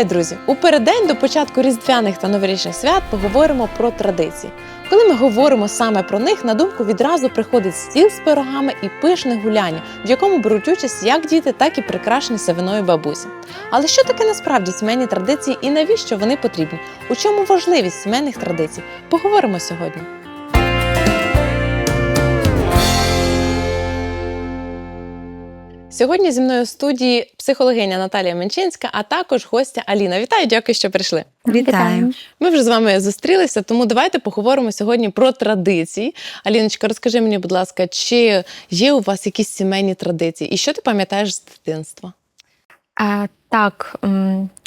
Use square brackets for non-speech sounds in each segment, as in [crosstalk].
Вітаю, друзі! У переддень до початку різдвяних та новорічних свят поговоримо про традиції. Коли ми говоримо саме про них, на думку відразу приходить стіл з пирогами і пишне гуляння, в якому беруть участь як діти, так і прикрашені савиною бабусі. Але що таке насправді сімейні традиції і навіщо вони потрібні? У чому важливість сімейних традицій? Поговоримо сьогодні. Сьогодні зі мною в студії психологиня Наталія Менчинська, а також гостя Аліна. Вітаю, дякую, що прийшли. Вітаю. Ми вже з вами зустрілися, тому давайте поговоримо сьогодні про традиції. Аліночка, розкажи мені, будь ласка, чи є у вас якісь сімейні традиції? І що ти пам'ятаєш з дитинства? А, так,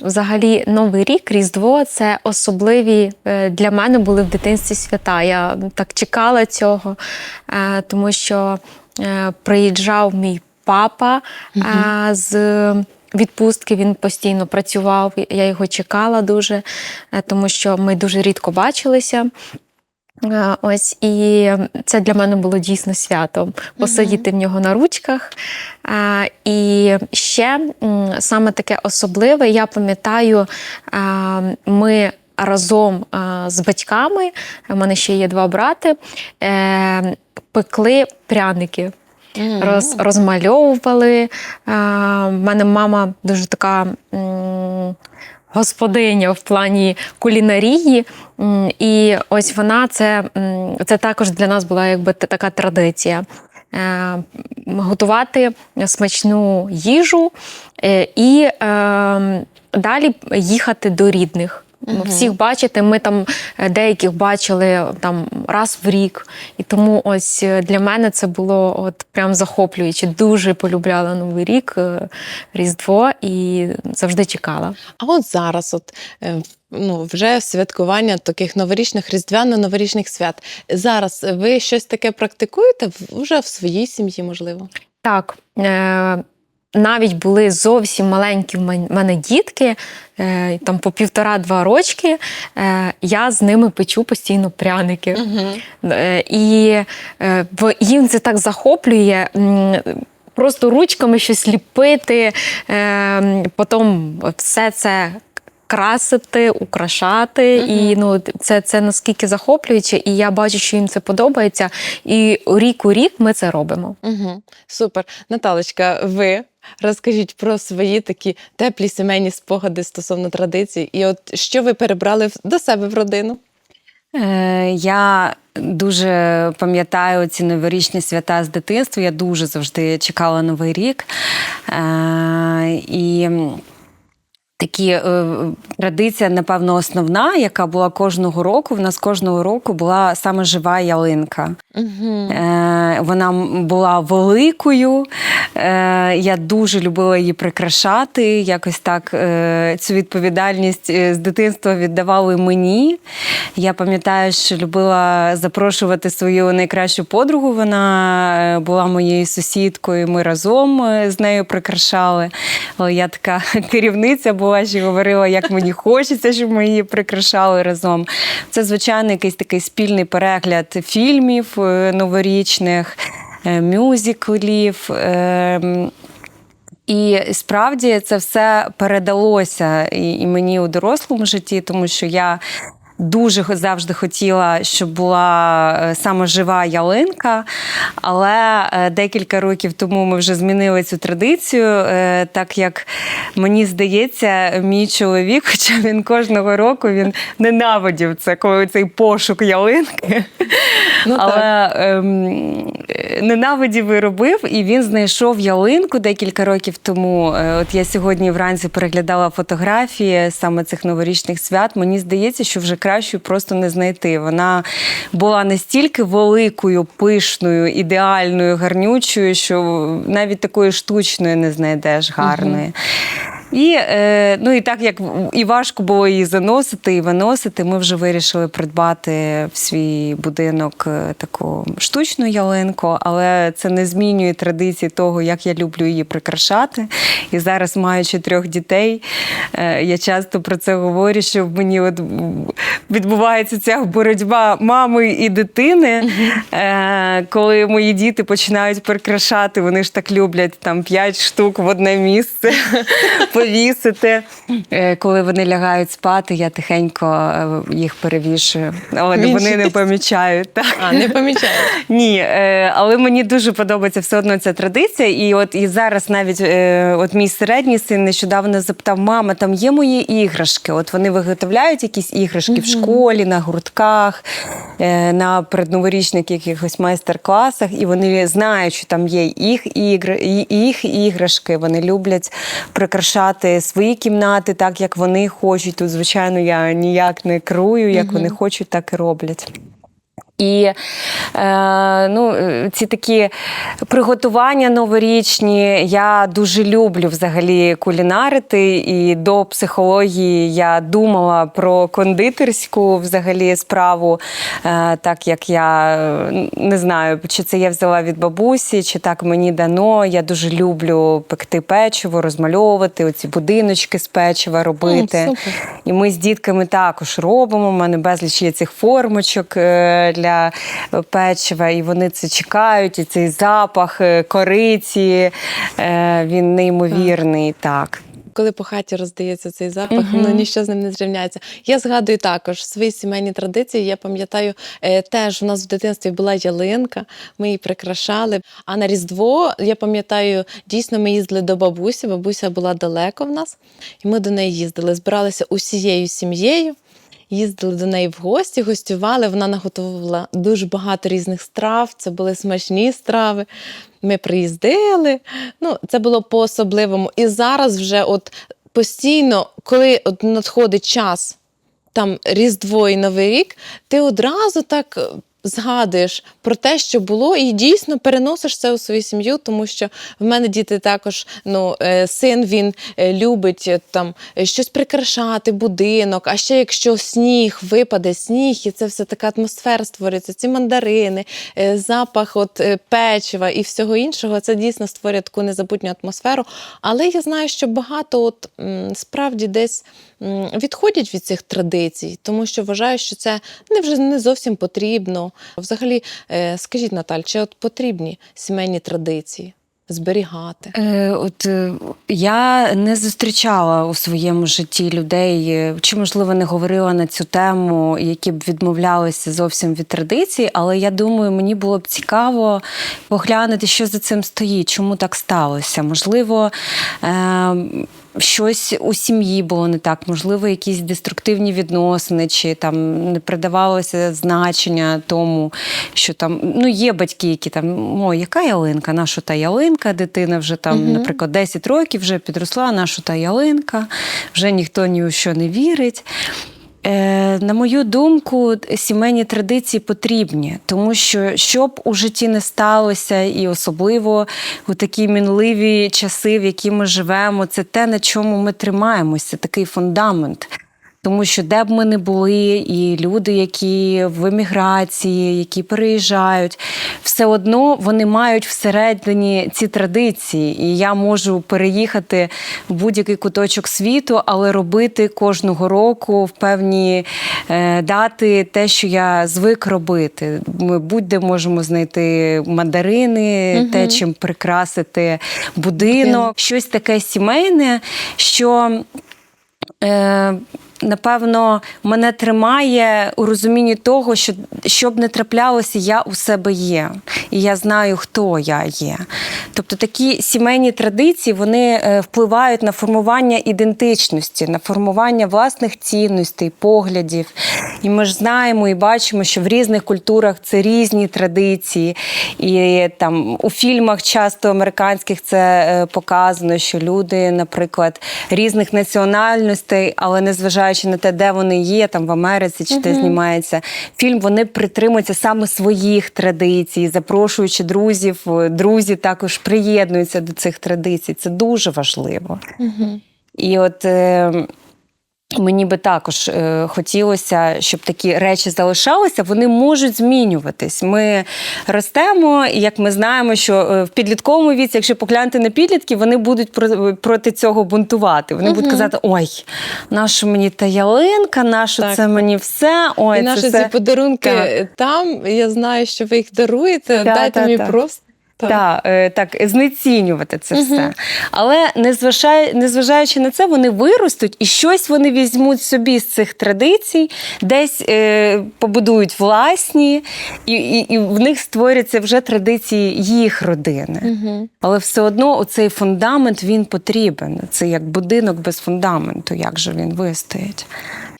взагалі, Новий рік, Різдво це особливі е, для мене були в дитинстві свята. Я так чекала цього, е, тому що е, приїжджав мій папа е, з відпустки. Він постійно працював. Я його чекала дуже, е, тому що ми дуже рідко бачилися. Е, Ось і це для мене було дійсно святом посидіти в нього на ручках. Е, І ще саме таке особливе, я пам'ятаю, ми разом з батьками, у мене ще є два брати, пекли пряники. Роз, розмальовували. В мене мама дуже така господиня в плані кулінарії. І ось вона це, це також для нас була якби така традиція. Е, Готувати смачну їжу е, і е, далі їхати до рідних. Ну, Всіх бачити, ми там е, деяких бачили там раз в рік. І тому ось е, для мене це було от прям захоплююче. Дуже полюбляла Новий рік, е, Різдво і завжди чекала. А от зараз, от е, ну вже святкування таких новорічних різдвяно-новорічних свят. Зараз ви щось таке практикуєте вже в своїй сім'ї, можливо? Так, е, навіть були зовсім маленькі в мене дітки, е, там по півтора-два рочки. Е, я з ними печу постійно пряники. Е, І їм це так захоплює. Просто ручками щось ліпити, потім все це красити, украшати. І ну, це, це наскільки захоплююче, і я бачу, що їм це подобається. І рік у рік ми це робимо. Угу. Супер. Наталочка, ви розкажіть про свої такі теплі сімейні спогади стосовно традицій. І от що ви перебрали до себе в родину? Е, Я дуже пам'ятаю ці новорічні свята з дитинства. Я дуже завжди чекала Новий рік. Е, І такі е, традиція, напевно, основна, яка була кожного року. В нас кожного року була саме жива ялинка. Угу. Е, Вона була великою. Е, Я дуже любила її прикрашати. Якось так е, цю відповідальність е, з дитинства віддавали мені. Я пам'ятаю, що любила запрошувати свою найкращу подругу. Вона е, була моєю сусідкою. Ми разом е, з нею прикрашали. Я така [laughs] керівниця була, що говорила, як мені хочеться, щоб ми її прикрашали разом. Це, звичайно, якийсь такий спільний перегляд фільмів е, новорічних, е, мюзиклів. е, і справді це все передалося і мені у дорослому житті, тому що я. Дуже завжди хотіла, щоб була е, саме жива ялинка, але е, декілька років тому ми вже змінили цю традицію, е, так як мені здається, мій чоловік, [laughs] хоча він кожного року він ненавидів це, коли цей пошук ялинки. Ну, але ем, ненавидів і робив, і він знайшов ялинку декілька років тому. От я сьогодні вранці переглядала фотографії саме цих новорічних свят. Мені здається, що вже кращу просто не знайти. Вона була настільки великою, пишною, ідеальною, гарнючою, що навіть такої штучної не знайдеш гарної. І, е, ну, і так як і важко було її заносити і виносити, ми вже вирішили придбати в свій будинок е, таку штучну ялинку, але це не змінює традиції того, як я люблю її прикрашати. І зараз, маючи трьох дітей, е, я часто про це говорю, що в мені от відбувається ця боротьба мами і дитини, е, коли мої діти починають прикрашати, вони ж так люблять там п'ять штук в одне місце [laughs] повісити. Е, Коли вони лягають спати, я тихенько е, їх перевішую. Але вони не помічають. Так. А, не помічаю. [laughs] Ні, е, але мені дуже подобається все одно ця традиція. І от і зараз навіть от мій середній син нещодавно запитав: мама, там є мої іграшки. От вони виготовляють якісь іграшки в школі, на гуртках, на передноворічних якихось майстер-класах, і вони знають, що там є їх ігри, їх іграшки. Вони люблять прикрашати свої кімнати так, як вони хочуть. Тут, звичайно, я ніяк не керую, як вони хочуть, так і роблять. І е, ну, ці такі приготування новорічні я дуже люблю взагалі кулінарити. І до психології я думала про кондитерську взагалі справу, е, так як я не знаю, чи це я взяла від бабусі, чи так мені дано. Я дуже люблю пекти печиво, розмальовувати, оці будиночки з печива робити. Супер. І ми з дітками також робимо. У мене безліч є цих формочок е, для печива, і вони це чекають. І цей запах е, кориці, е, він неймовірний. Так. Коли по хаті роздається цей запах, ну ніщо з ним не зрівняється. Я згадую також свої сімейні традиції. Я пам'ятаю, е, теж у нас в дитинстві була ялинка, ми її прикрашали. А на Різдво, я пам'ятаю, дійсно ми їздили до бабусі. Бабуся була далеко в нас, і ми до неї їздили. Збиралися усією сім'єю. Їздили до неї в гості, гостювали. Вона наготувала дуже багато різних страв. Це були смачні страви. Ми приїздили. Ну, це було по-особливому. І зараз вже от постійно, коли от надходить час, там Різдво і Новий рік, ти одразу так. Згадуєш про те, що було, і дійсно переносиш це у свою сім'ю, тому що в мене діти також, ну, е, син він е, любить е, там щось прикрашати, будинок. А ще якщо сніг випаде, сніг, і це все така атмосфера створюється, ці мандарини, запах от печива і всього іншого, це дійсно створює таку незабутню атмосферу. Але я знаю, що багато от справді десь відходять від цих традицій, тому що вважаю, що це не вже не зовсім потрібно. Взагалі, е, скажіть, Наталь, чи от потрібні сімейні традиції зберігати? Е, от е, я не зустрічала у своєму житті людей, чи можливо не говорила на цю тему, які б відмовлялися зовсім від традицій, але я думаю, мені було б цікаво поглянути, що за цим стоїть, чому так сталося. Можливо. Е, Щось у сім'ї було не так, можливо, якісь деструктивні відносини, чи там не придавалося значення тому, що там ну є батьки, які там о, яка ялинка, наша та ялинка, дитина вже там, угу. наприклад, 10 років вже підросла, наша та ялинка, вже ніхто ні у що не вірить. Е, на мою думку, сімейні традиції потрібні, тому що щоб у житті не сталося, і особливо у такі мінливі часи, в які ми живемо, це те, на чому ми тримаємося, такий фундамент. Тому що де б ми не були, і люди, які в еміграції, які переїжджають, все одно вони мають всередині ці традиції. І я можу переїхати в будь-який куточок світу, але робити кожного року в певні е, дати те, що я звик робити. Ми будь-де можемо знайти мандарини, Мгм. те, чим прикрасити будинок, Будинок. щось таке сімейне, що. Е, Напевно, мене тримає у розумінні того, що щоб не траплялося, я у себе є, і я знаю, хто я є. Тобто такі сімейні традиції вони е, впливають на формування ідентичності, на формування власних цінностей, поглядів. І ми ж знаємо і бачимо, що в різних культурах це різні традиції. І там у фільмах часто американських це е, показано, що люди, наприклад, різних національностей, але незважаючи на те, де вони є, там в Америці чи де знімається фільм, вони притримуються саме своїх традицій, запрошуючи друзів. Е, Друзі також приєднуються до цих традицій. Це дуже важливо. Угу. І от е, мені би також е, хотілося, щоб такі речі залишалися, вони можуть змінюватись. Ми ростемо, і як ми знаємо, що е, в підлітковому віці, якщо поглянути на підлітків, вони будуть про- проти цього бунтувати. Вони будуть казати: ой, нащо мені та ялинка, нащо Так. це мені все? Ой, І це наші все. ці подарунки Так. там, я знаю, що ви їх даруєте. Так, Дайте так, мені так. просто. Та, е, так, знецінювати це все. Але незважає, незважаючи на це, вони виростуть і щось вони візьмуть собі з цих традицій, десь е, побудують власні, і, і, і в них створяться вже традиції їх родини. Угу. Але все одно оцей фундамент він потрібен. Це як будинок без фундаменту, як же він вистоїть.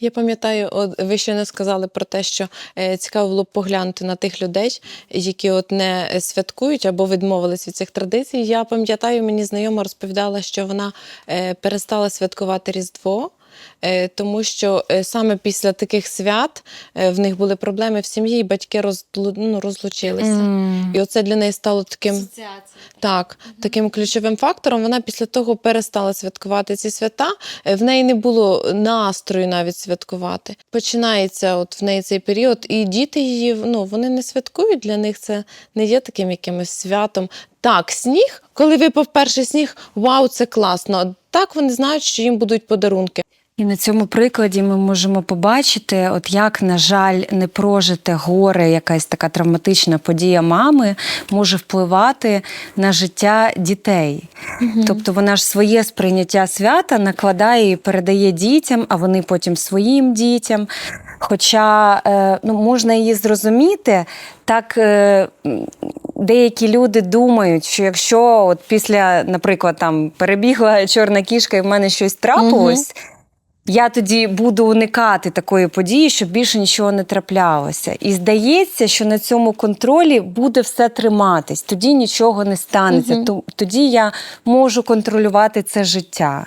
Я пам'ятаю, ви ще не сказали про те, що е, цікаво було б поглянути на тих людей, які от не е, святкують або відмовились від цих традицій. Я пам'ятаю, мені знайома розповідала, що вона е, перестала святкувати Різдво. Е, Тому що е, саме після таких свят е, в них були проблеми в сім'ї, і батьки розлу- ну, розлучилися. І оце для неї стало таким так, таким ключовим фактором. Вона після того перестала святкувати ці свята. В неї не було настрою навіть святкувати. Починається от в неї цей період, і діти її ну вони не святкують. Для них це не є таким якимось святом. Так, сніг, коли випав перший сніг, вау, це класно. Так вони знають, що їм будуть подарунки. І на цьому прикладі ми можемо побачити, от як, на жаль, не прожите горе, якась така травматична подія мами може впливати на життя дітей. Тобто вона ж своє сприйняття свята накладає і передає дітям, а вони потім своїм дітям. Хоча е, ну, можна її зрозуміти, так е, деякі люди думають, що якщо от після, наприклад, там перебігла [laughs] чорна кішка і в мене щось трапилось. Я тоді буду уникати такої події, щоб більше нічого не траплялося. І здається, що на цьому контролі буде все триматись, тоді нічого не станеться. Ту- Тоді я можу контролювати це життя.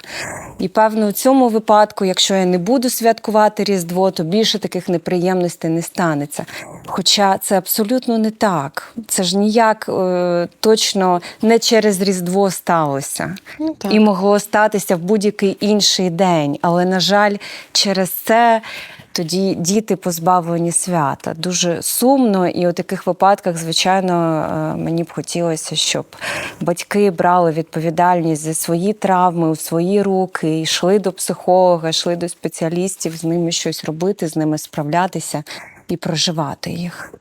І певно, у цьому випадку, якщо я не буду святкувати Різдво, то більше таких неприємностей не станеться. Хоча це абсолютно не так. Це ж ніяк е, точно не через Різдво сталося Ну, так. і могло статися в будь-який інший день. Але, на жаль, через це тоді діти позбавлені свята. Дуже сумно, і у таких випадках, звичайно, е, мені б хотілося, щоб батьки брали відповідальність за свої травми у свої руки, йшли до психолога, йшли до спеціалістів, з ними щось робити, з ними справлятися і проживати їх.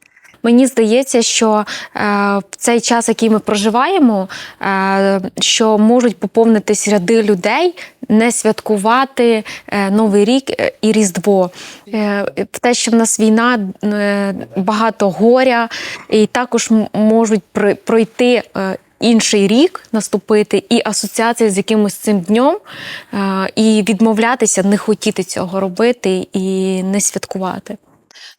Мені здається, що е, в цей час, який ми проживаємо, е, що можуть поповнитись ряди людей, не святкувати е, Новий рік і Різдво. В те, що в нас війна, багато горя, і також можуть пройти. Інший рік наступити і асоціація з якимось цим днем, і відмовлятися, не хотіти цього робити і не святкувати.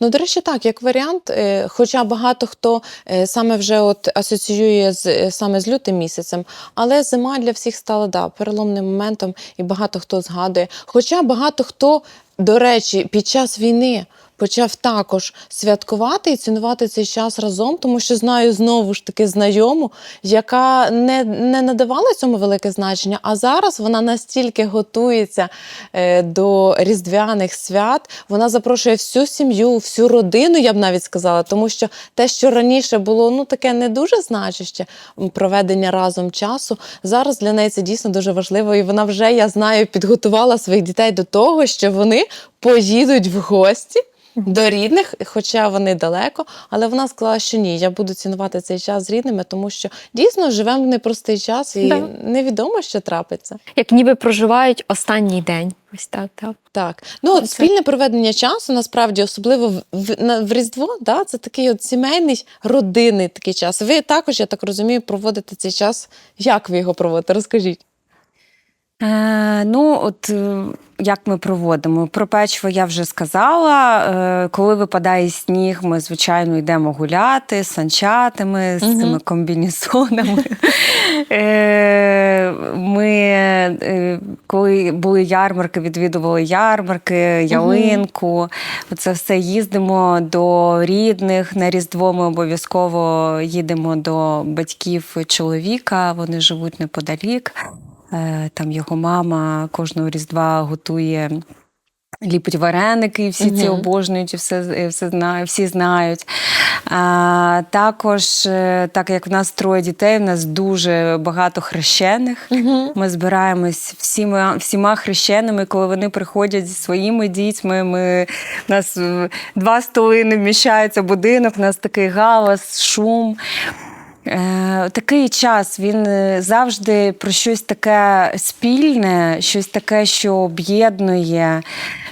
Ну, до речі, так, як варіант, е, хоча багато хто е, саме вже от асоціює з е, саме з лютим місяцем, але зима для всіх стала да, переломним моментом, і багато хто згадує. Хоча багато хто, до речі, під час війни. Почав також святкувати і цінувати цей час разом, тому що знаю знову ж таки знайому, яка не, не надавала цьому велике значення, а зараз вона настільки готується е, до різдвяних свят. Вона запрошує всю сім'ю, всю родину, я б навіть сказала, тому що те, що раніше було ну таке не дуже значуще м, проведення разом часу, зараз для неї це дійсно дуже важливо. І вона вже я знаю підготувала своїх дітей до того, що вони поїдуть в гості. До рідних, хоча вони далеко, але вона сказала, що ні, я буду цінувати цей час з рідними, тому що дійсно живемо в непростий час і Да. невідомо, що трапиться. Як ніби проживають останній день. Ось так, так. Так, ну Це- спільне проведення часу насправді особливо в, в, на, в Різдво, да, це такий от сімейний родинний такий час. Ви також, я так розумію, проводите цей час. Як ви його проводите? Розкажіть. Е, ну, от е, як ми проводимо? Про печиво я вже сказала. Е, коли випадає сніг, ми, звичайно, йдемо гуляти з санчатами, з Мгм. цими комбінезонами. [laughs] Е, ми, е, коли були ярмарки, відвідували ярмарки, ялинку. Оце все їздимо до рідних. На Різдво ми обов'язково їдемо до батьків чоловіка, вони живуть неподалік. Е, Там його мама кожного різдва готує. Ліпить вареники, і всі ці обожнюють, і все, і все знає, всі знають. А, також, е, так як в нас троє дітей, в нас дуже багато хрещених. Угу. Ми збираємось всіма, всіма хрещеними, коли вони приходять зі своїми дітьми. Ми, у нас е, два столи не вміщається будинок, у нас такий галас, шум. Е, Такий час він е, завжди про щось таке спільне, щось таке, що об'єднує,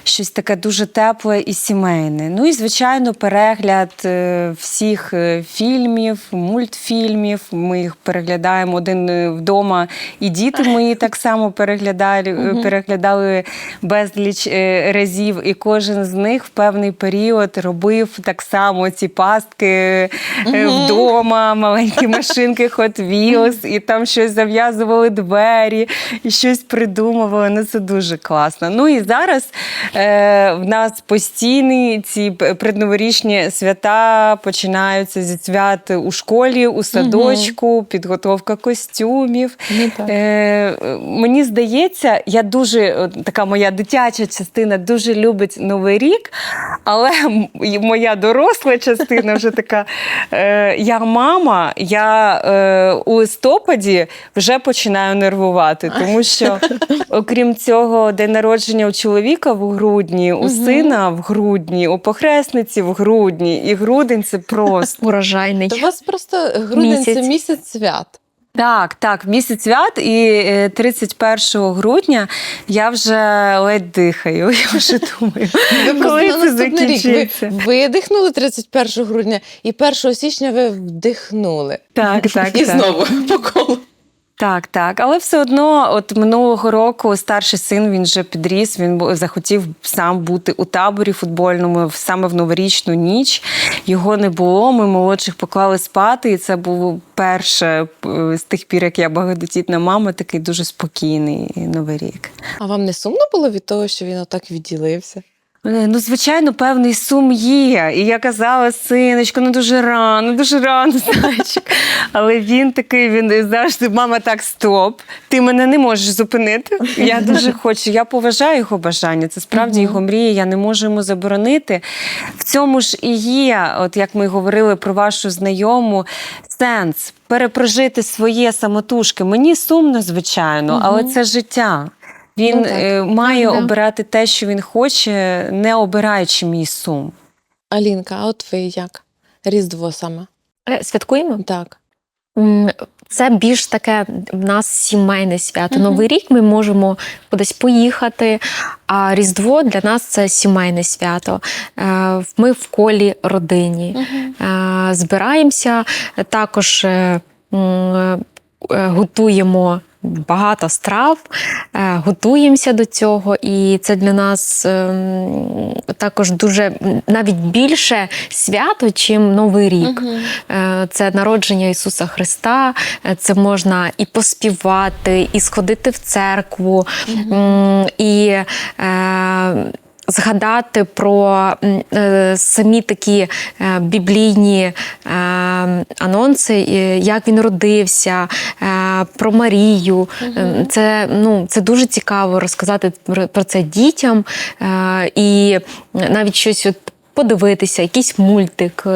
щось таке дуже тепле і сімейне. Ну і, звичайно, перегляд е, всіх фільмів, мультфільмів. Ми їх переглядаємо один вдома, і діти [laughs] мої так само переглядали, переглядали безліч разів, і кожен з них в певний період робив так само ці пастки вдома, маленькі машинки Hot Wheels, і там щось зав'язували двері, і щось придумували. Ну це дуже класно. Ну і зараз е, в нас постійні ці предноворічні свята починаються зі свят у школі, у садочку, підготовка костюмів. Ну. Е, мені здається, я дуже така моя дитяча частина дуже любить Новий рік, але моя доросла частина вже така. Е, я мама, я е, у листопаді вже починаю нервувати, тому що, [laughs] окрім цього, день народження у чоловіка в грудні, у сина в грудні, у похресниці в грудні, і грудень це просто. Урожайний. У вас просто грудень це місяць свят. Так, так, місяць свят, і е, 31 грудня я вже ледь дихаю. [laughs] Я вже думаю, коли це закінчиться. ви видихнули 31 грудня, і 1 січня ви вдихнули. Так, так, [laughs] І так. знову по колу. Так, так. Але все одно, от минулого року старший син він вже підріс. Він захотів сам бути у таборі футбольному саме в новорічну ніч. Його не було. Ми молодших поклали спати, і це було перше е, з тих пір, як я багатодітна мама, такий дуже спокійний новий рік. А вам не сумно було від того, що він отак відділився? Е, Ну, звичайно, певний сум є. І я казала, синочку, ну дуже рано, дуже рано, [laughs] зайчик. Але він такий, він завжди, мама, так, стоп. Ти мене не можеш зупинити. Я дуже [laughs] хочу. Я поважаю його бажання. Це справді його мрія, я не можу йому заборонити. В цьому ж і є, от як ми говорили про вашу знайому, сенс перепрожити своє самотужки. Мені сумно, звичайно, але це життя. Він Ну, так. е, має Правда. обирати те, що він хоче, не обираючи мій сум. Алінка, а от ви як? Різдво саме. Е, Святкуємо? Так. Це більш таке в нас сімейне свято. Мгм. Новий рік ми можемо кудись поїхати, а Різдво для нас це сімейне свято. Е, Ми в колі родині. Е, Збираємося, також готуємо. Багато страв, е, готуємося до цього, і це для нас ем, також дуже навіть більше свято, чим Новий рік. Е, Це народження Ісуса Христа, е, це можна і поспівати, і сходити в церкву, м, і згадати про е, самі такі е, біблійні е, анонси, як він родився, про Марію. Е, Це, ну, це дуже цікаво розказати про, це дітям і навіть щось от подивитися, якийсь мультик.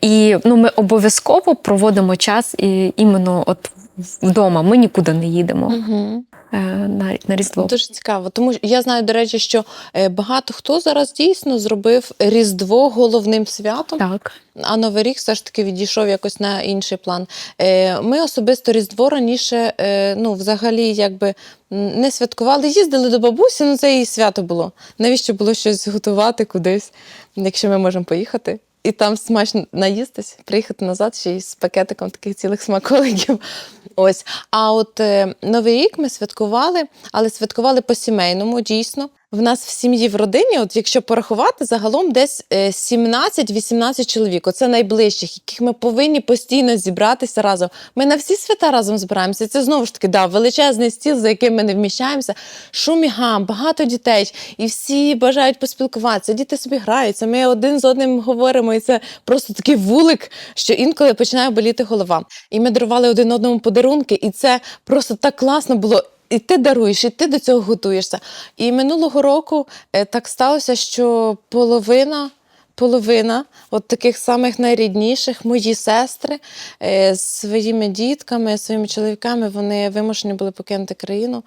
І ну, ми обов'язково проводимо час і, іменно от вдома. Ми нікуди не їдемо Угу. на, на Різдво. Дуже цікаво. Тому що я знаю, до речі, що е, багато хто зараз дійсно зробив Різдво головним святом, Так. а Новий рік все ж таки відійшов якось на інший план. Е, Ми особисто Різдво раніше, ну, взагалі, якби не святкували, їздили до бабусі, ну це її свято було. Навіщо було щось готувати кудись, якщо ми можемо поїхати? І там смачно наїстись, приїхати назад ще й з пакетиком таких цілих смаколиків. [laughs] Ось. А от е, Новий рік ми святкували, але святкували по-сімейному, дійсно. В нас в сім'ї в родині, от якщо порахувати, загалом десь е, 17-18 чоловік. Оце найближчих, яких ми повинні постійно зібратися разом. Ми на всі свята разом збираємося. Це знову ж таки да, величезний стіл, за яким ми не вміщаємося. Шум і гам, багато дітей, і всі бажають поспілкуватися. Діти собі граються. Ми один з одним говоримо, і це просто такий вулик, що інколи починає боліти голова. І ми дарували один одному подарунки, і це просто так класно було. І ти даруєш, і ти до цього готуєшся. І минулого року е, так сталося, що половина. Половина от таких самих найрідніших, мої сестри е, з своїми дітками, своїми чоловіками, вони вимушені були покинути країну.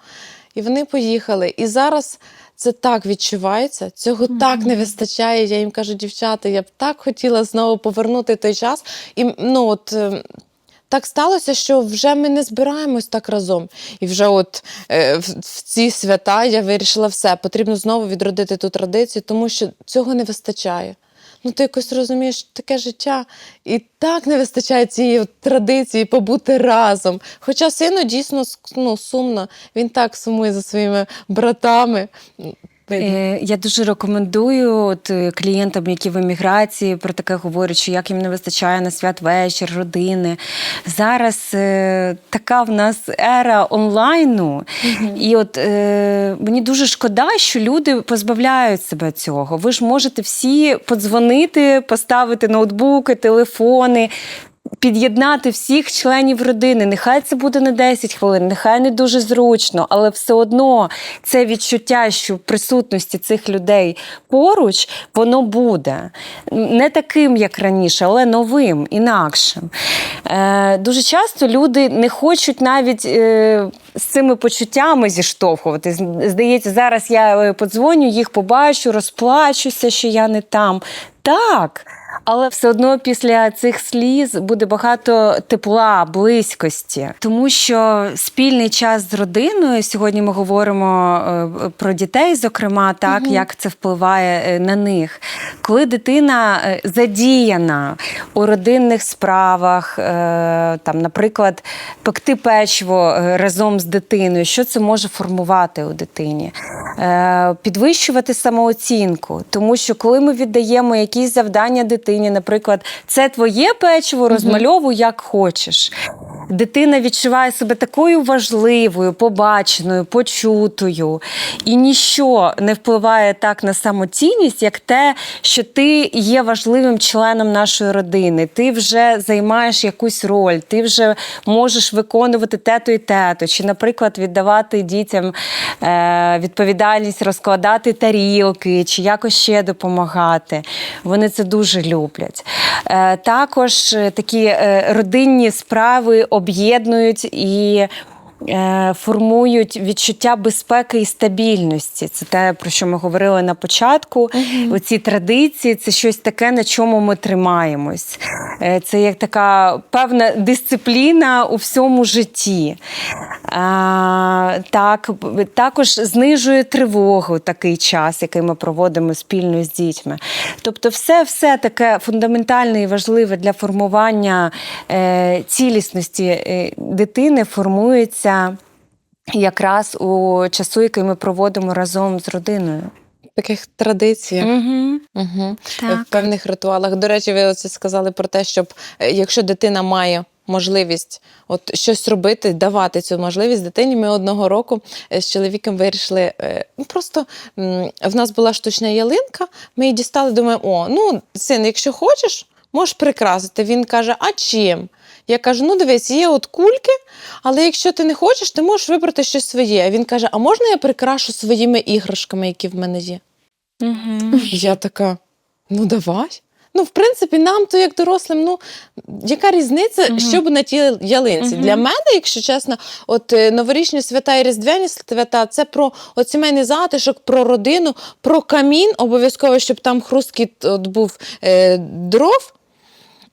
І вони поїхали. І зараз це так відчувається, цього так не вистачає. Я їм кажу, дівчата, я б так хотіла знову повернути той час. І ну от. Так сталося, що вже ми не збираємось так разом. І вже от е, в, в ці свята я вирішила все, потрібно знову відродити ту традицію, тому що цього не вистачає. Ну, ти якось розумієш таке життя, і так не вистачає цієї традиції побути разом. Хоча сину дійсно ну, сумно, він так сумує за своїми братами. Е, Я дуже рекомендую от, е, клієнтам, які в еміграції про таке говорять, що як їм не вистачає на святвечір, родини. Зараз е, така в нас ера онлайну, і от е, мені дуже шкода, що люди позбавляють себе цього. Ви ж можете всі подзвонити, поставити ноутбуки, телефони. Під'єднати всіх членів родини. Нехай це буде не 10 хвилин, нехай не дуже зручно, але все одно це відчуття, що присутності цих людей поруч воно буде не таким, як раніше, але новим, інакшим. Е, дуже часто люди не хочуть навіть е, з цими почуттями зіштовхувати. Здається, зараз я е, подзвоню, їх побачу, розплачуся, що я не там. Так. Але все одно після цих сліз буде багато тепла, близькості, тому що спільний час з родиною сьогодні ми говоримо е, про дітей, зокрема, так як це впливає е, на них. Коли дитина е, задіяна у родинних справах, там, наприклад, пекти печиво разом з дитиною, що це може формувати у дитині? Е, Підвищувати самооцінку, тому що коли ми віддаємо якісь завдання дитині, наприклад, це твоє печиво, розмальовуй як хочеш. Дитина відчуває себе такою важливою, побаченою, почутою, і ніщо не впливає так на самоцінність, як те, що ти є важливим членом нашої родини. Ти вже займаєш якусь роль, ти вже можеш виконувати тето і тето, чи, наприклад, віддавати дітям е, відповідальність, розкладати тарілки, чи якось ще допомагати. Вони це дуже люблять. Е, також е, такі е, родинні справи об'єднують і. Е, Формують відчуття безпеки і стабільності. Це те, про що ми говорили на початку. Оці традиції це щось таке, на чому ми тримаємось. Е, Це як така певна дисципліна у всьому житті. А, так, також знижує тривогу такий час, який ми проводимо спільно з дітьми. Тобто, все, все таке фундаментальне і важливе для формування е, цілісності е, дитини формується якраз у часу, який ми проводимо разом з родиною. Таких традиціях. Угу. Угу. Так. В певних ритуалах. До речі, ви оце сказали про те, щоб е, якщо дитина має можливість от щось робити, давати цю можливість дитині. Ми одного року е, з чоловіком вирішили. Ну просто в нас була штучна ялинка. Ми її дістали. Думаємо, о, ну син, якщо хочеш, можеш прикрасити. Він каже: А чим? Я кажу: ну дивись, є от кульки, але якщо ти не хочеш, ти можеш вибрати щось своє. А він каже: А можна я прикрашу своїми іграшками, які в мене є? Угу. Я така, ну давай. Ну, в принципі, нам то як дорослим, ну яка різниця, Мгм. що б на тій ялинці? Мгм. Для мене, якщо чесно, от е, новорічні свята і різдвяні свята це про от сімейний затишок, про родину, про камін, обов'язково, щоб там хрусткіт от був е, дров.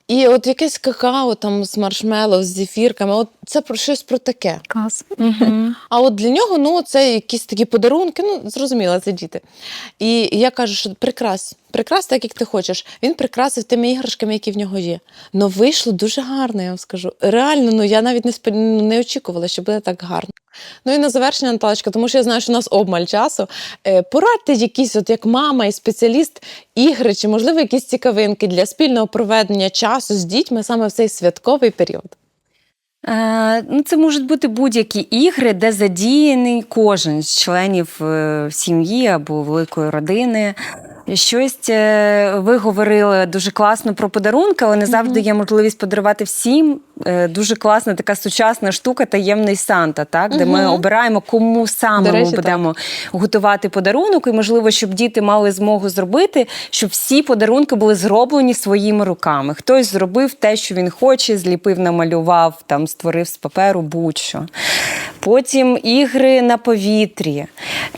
І от якесь какао там з маршмеллоу, з зефірками, от це про щось про таке. Клас. Угу. А от для нього ну, це якісь такі подарунки, ну зрозуміло, це діти. І я кажу, що прикрась, прикрась так, як ти хочеш. Він прикрасив тими іграшками, які в нього є. Ну вийшло дуже гарно, я вам скажу. Реально, ну я навіть не спод... ну, не очікувала, що буде так гарно. Ну і на завершення, Наталочка, тому що я знаю, що у нас обмаль часу. Е, порадьте якісь, от як мама і спеціаліст, ігри, чи можливо якісь цікавинки для спільного проведення часу з дітьми саме в цей святковий період. Е, ну, це можуть бути будь-які ігри, де задіяний кожен з членів е, сім'ї або великої родини. Щось е, ви говорили дуже класно про подарунки, але не завжди є можливість подарувати всім. Е, Дуже класна така сучасна штука таємний Санта, так де ми обираємо, кому саме ми будемо готувати подарунок, і можливо, щоб діти мали змогу зробити, щоб всі подарунки були зроблені своїми руками. Хтось зробив те, що він хоче, зліпив, намалював, там створив з паперу будь-що. Потім ігри на повітрі.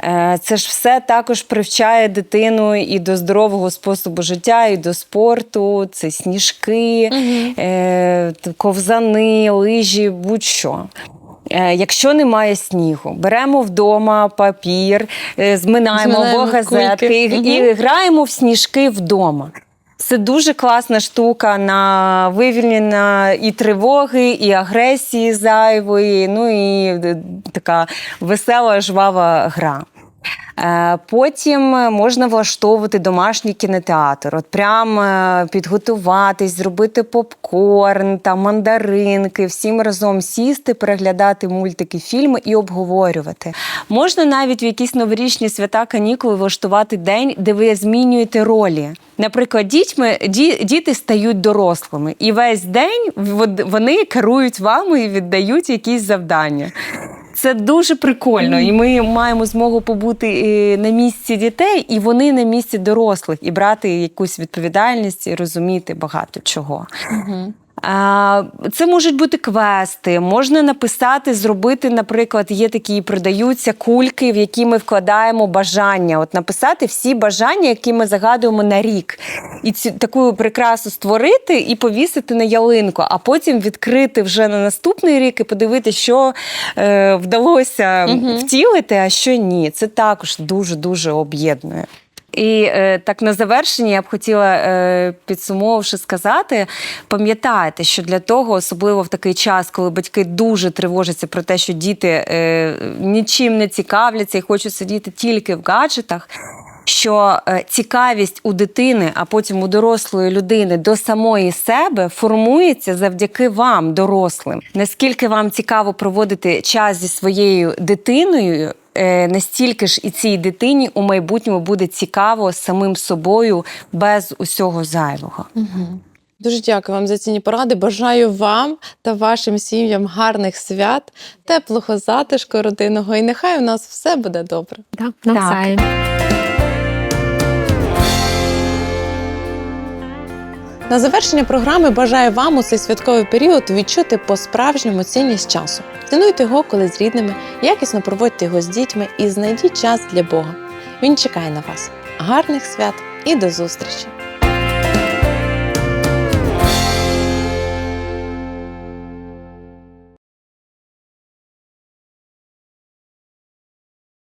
Е, Це ж все також привчає дитину і до здорового способу життя, і до спорту. Це сніжки, е, ковзани, лижі, будь-що. Е, Якщо немає снігу, беремо вдома папір, е, зминаємо або газетки кульки. і, і граємо в сніжки вдома. Це дуже класна штука на вивільнення і тривоги, і агресії зайвої, ну і така весела, жвава гра. Е, Потім можна влаштовувати домашній кінотеатр. От прям е, підготуватись, зробити попкорн, там мандаринки, всім разом сісти, переглядати мультики, фільми і обговорювати. Можна навіть в якісь новорічні свята канікули влаштувати день, де ви змінюєте ролі. Наприклад, дітьми ді, діти стають дорослими, і весь день вони керують вами і віддають якісь завдання. Це дуже прикольно, і ми маємо змогу побути е, на місці дітей, і вони на місці дорослих, і брати якусь відповідальність і розуміти багато чого. Це можуть бути квести, можна написати, зробити, наприклад, є такі продаються кульки, в які ми вкладаємо бажання. От написати всі бажання, які ми загадуємо на рік, і цю таку прикрасу створити і повісити на ялинку, а потім відкрити вже на наступний рік і подивитися, що е, вдалося втілити, а що ні. Це також дуже дуже об'єднує. І е, так на завершення я б хотіла, е, підсумовувавши, сказати: пам'ятайте, що для того, особливо в такий час, коли батьки дуже тривожаться про те, що діти е, нічим не цікавляться і хочуть сидіти тільки в гаджетах. Що цікавість у дитини, а потім у дорослої людини до самої себе формується завдяки вам, дорослим. Наскільки вам цікаво проводити час зі своєю дитиною, настільки ж і цій дитині у майбутньому буде цікаво самим собою без усього зайвого. Дуже дякую вам за ціні поради. Бажаю вам та вашим сім'ям гарних свят, теплого затишку родинного, і нехай у нас все буде добре. Так, навзаєм. На завершення програми бажаю вам у цей святковий період відчути по-справжньому цінність часу. Цінуйте його, коли з рідними, якісно проводьте його з дітьми і знайдіть час для Бога. Він чекає на вас. Гарних свят і до зустрічі!